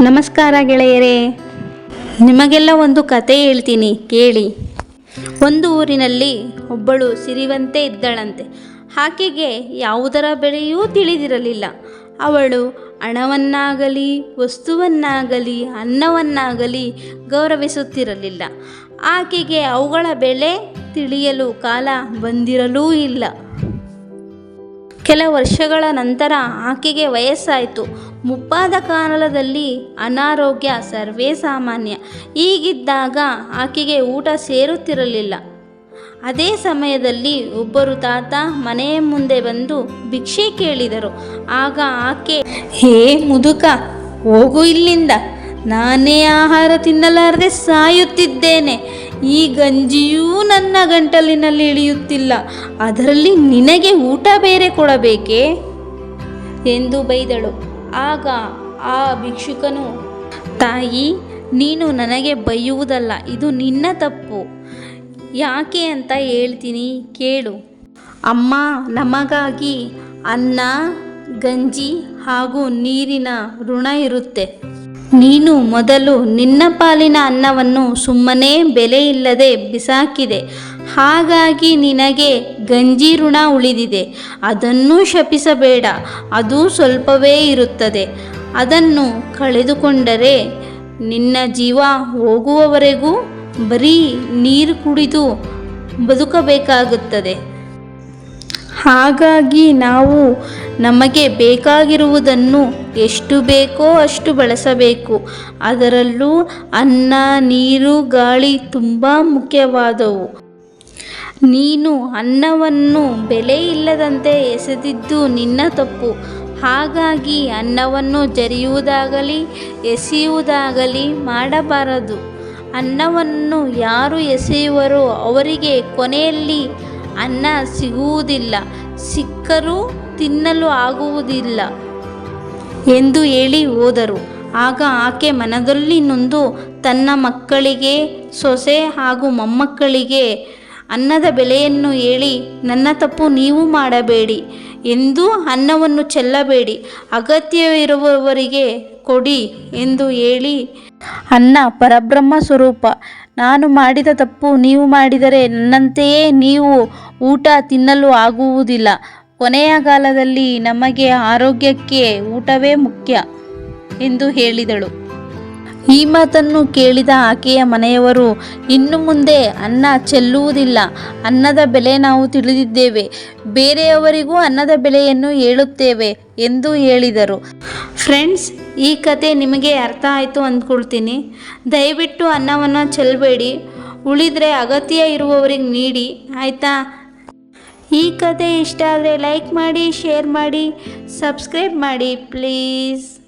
ನಮಸ್ಕಾರ ಗೆಳೆಯರೇ. ನಿಮಗೆಲ್ಲ ಒಂದು ಕತೆ ಹೇಳ್ತೀನಿ, ಕೇಳಿ. ಒಂದು ಊರಿನಲ್ಲಿ ಒಬ್ಬಳು ಸಿರಿವಂತೆ ಇದ್ದಳಂತೆ. ಆಕೆಗೆ ಯಾವುದರ ಬೆಲೆಯೂ ತಿಳಿದಿರಲಿಲ್ಲ. ಅವಳು ಹಣವನ್ನಾಗಲಿ, ವಸ್ತುವನ್ನಾಗಲಿ, ಅನ್ನವನ್ನಾಗಲಿ ಗೌರವಿಸುತ್ತಿರಲಿಲ್ಲ. ಆಕೆಗೆ ಅವುಗಳ ಬೆಲೆ ತಿಳಿಯಲು ಕಾಲ ಬಂದಿರಲೂ ಇಲ್ಲ. ಕೆಲ ವರ್ಷಗಳ ನಂತರ ಆಕೆಗೆ ವಯಸ್ಸಾಯಿತು. ಮುಪ್ಪಾದ ಕಾಲದಲ್ಲಿ ಅನಾರೋಗ್ಯ ಸರ್ವೇ ಸಾಮಾನ್ಯ. ಈಗಿದ್ದಾಗ ಆಕೆಗೆ ಊಟ ಸೇರುತ್ತಿರಲಿಲ್ಲ. ಅದೇ ಸಮಯದಲ್ಲಿ ಒಬ್ಬರು ತಾತ ಮನೆಯ ಮುಂದೆ ಬಂದು ಭಿಕ್ಷೆ ಕೇಳಿದರು. ಆಗ ಆಕೆ, ಹೇ ಮುದುಕ, ಹೋಗು ಇಲ್ಲಿಂದ. ನಾನೇ ಆಹಾರ ತಿನ್ನಲಾರದೆ ಸಾಯುತ್ತಿದ್ದೇನೆ. ಈ ಗಂಜಿಯೂ ನನ್ನ ಗಂಟಲಿನಲ್ಲಿ ಇಳಿಯುತ್ತಿಲ್ಲ. ಅದರಲ್ಲಿ ನಿನಗೆ ಊಟ ಬೇರೆ ಕೊಡಬೇಕೇ? ಎಂದು ಬೈದಳು. ಆಗ ಆ ಭಿಕ್ಷುಕನು, ತಾಯಿ, ನೀನು ನನಗೆ ಬೈಯುವುದಲ್ಲ, ಇದು ನಿನ್ನ ತಪ್ಪು. ಯಾಕೆ ಅಂತ ಹೇಳ್ತೀನಿ, ಕೇಳು. ಅಮ್ಮ, ನಮಗಾಗಿ ಅನ್ನ, ಗಂಜಿ ಹಾಗೂ ನೀರಿನ ಋಣ ಇರುತ್ತೆ. ನೀನು ಮೊದಲು ನಿನ್ನ ಪಾಲಿನ ಅನ್ನವನ್ನು ಸುಮ್ಮನೆ ಬೆಲೆ ಇಲ್ಲದೆ ಬಿಸಾಕಿದೆ. ಹಾಗಾಗಿ ನಿನಗೆ ಗಂಜಿ ಋಣ ಉಳಿದಿದೆ. ಅದನ್ನು ಶಪಿಸಬೇಡ. ಅದು ಸ್ವಲ್ಪವೇ ಇರುತ್ತದೆ. ಅದನ್ನು ಕಳೆದುಕೊಂಡರೆ ನಿನ್ನ ಜೀವ ಹೋಗುವವರೆಗೂ ಬರೀ ನೀರು ಕುಡಿದು ಬದುಕಬೇಕಾಗುತ್ತದೆ. ಹಾಗಾಗಿ ನಾವು ನಮಗೆ ಬೇಕಾಗಿರುವುದನ್ನು ಎಷ್ಟು ಬೇಕೋ ಅಷ್ಟು ಬಳಸಬೇಕು. ಅದರಲ್ಲೂ ಅನ್ನ, ನೀರು, ಗಾಳಿ ತುಂಬ ಮುಖ್ಯವಾದವು. ನೀನು ಅನ್ನವನ್ನು ಬೆಲೆ ಇಲ್ಲದಂತೆ ಎಸೆದಿದ್ದು ನಿನ್ನ ತಪ್ಪು. ಹಾಗಾಗಿ ಅನ್ನವನ್ನು ಜರಿಯುವುದಾಗಲಿ, ಎಸೆಯುವುದಾಗಲಿ ಮಾಡಬಾರದು. ಅನ್ನವನ್ನು ಯಾರು ಎಸೆಯುವರೋ ಅವರಿಗೆ ಕೊನೆಯಲ್ಲಿ ಅನ್ನ ಸಿಗುವುದಿಲ್ಲ, ಸಿಕ್ಕರೂ ತಿನ್ನಲು ಆಗುವುದಿಲ್ಲ ಎಂದು ಹೇಳಿ ಹೋದರು. ಆಗ ಆಕೆ ಮನದಲ್ಲಿ ನೊಂದು, ತನ್ನ ಮಕ್ಕಳಿಗೆ ಸೊಸೆ ಹಾಗೂ ಮೊಮ್ಮಕ್ಕಳಿಗೆ ಅನ್ನದ ಬೆಲೆಯನ್ನು ಹೇಳಿ ನನ್ನ ತಪ್ಪು ನೀವು ಮಾಡಬೇಡಿ ಎಂದು ಅನ್ನವನ್ನು ಚೆಲ್ಲಬೇಡಿ, ಅಗತ್ಯವಿರುವವರಿಗೆ ಕೊಡಿ ಎಂದು ಹೇಳಿ. ಅನ್ನ ಪರಬ್ರಹ್ಮ ಸ್ವರೂಪ, ನಾನು ಮಾಡಿದ ತಪ್ಪು ನೀವು ಮಾಡಿದರೆ ನನ್ನಂತೆಯೇ ನೀವು ಊಟ ತಿನ್ನಲು ಆಗುವುದಿಲ್ಲ. ಕೊನೆಯ ಕಾಲದಲ್ಲಿ ನಮಗೆ ಆರೋಗ್ಯಕ್ಕೆ ಊಟವೇ ಮುಖ್ಯ ಎಂದು ಹೇಳಿದಳು. ಈ ಮಾತನ್ನು ಕೇಳಿದ ಆಕೆಯ ಮನೆಯವರು, ಇನ್ನು ಮುಂದೆ ಅನ್ನ ಚೆಲ್ಲುವುದಿಲ್ಲ. ಅನ್ನದ ಬೆಲೆ ನಾವು ತಿಳಿದಿದ್ದೇವೆ. ಬೇರೆಯವರಿಗೂ ಅನ್ನದ ಬೆಲೆಯನ್ನು ಹೇಳುತ್ತೇವೆ ಎಂದು ಹೇಳಿದರು. ಫ್ರೆಂಡ್ಸ್, ಈ ಕತೆ ನಿಮಗೆ ಅರ್ಥ ಆಯಿತು ಅಂದ್ಕೊಳ್ತೀನಿ. ದಯವಿಟ್ಟು ಅನ್ನವನ್ನು ಚೆಲ್ಲಬೇಡಿ. ಉಳಿದರೆ ಅಗತ್ಯ ಇರುವವರಿಗೆ ನೀಡಿ. ಆಯಿತಾ? ಈ ಕತೆ ಇಷ್ಟ ಆದರೆ ಲೈಕ್ ಮಾಡಿ, ಶೇರ್ ಮಾಡಿ, ಸಬ್ಸ್ಕ್ರೈಬ್ ಮಾಡಿ, ಪ್ಲೀಸ್.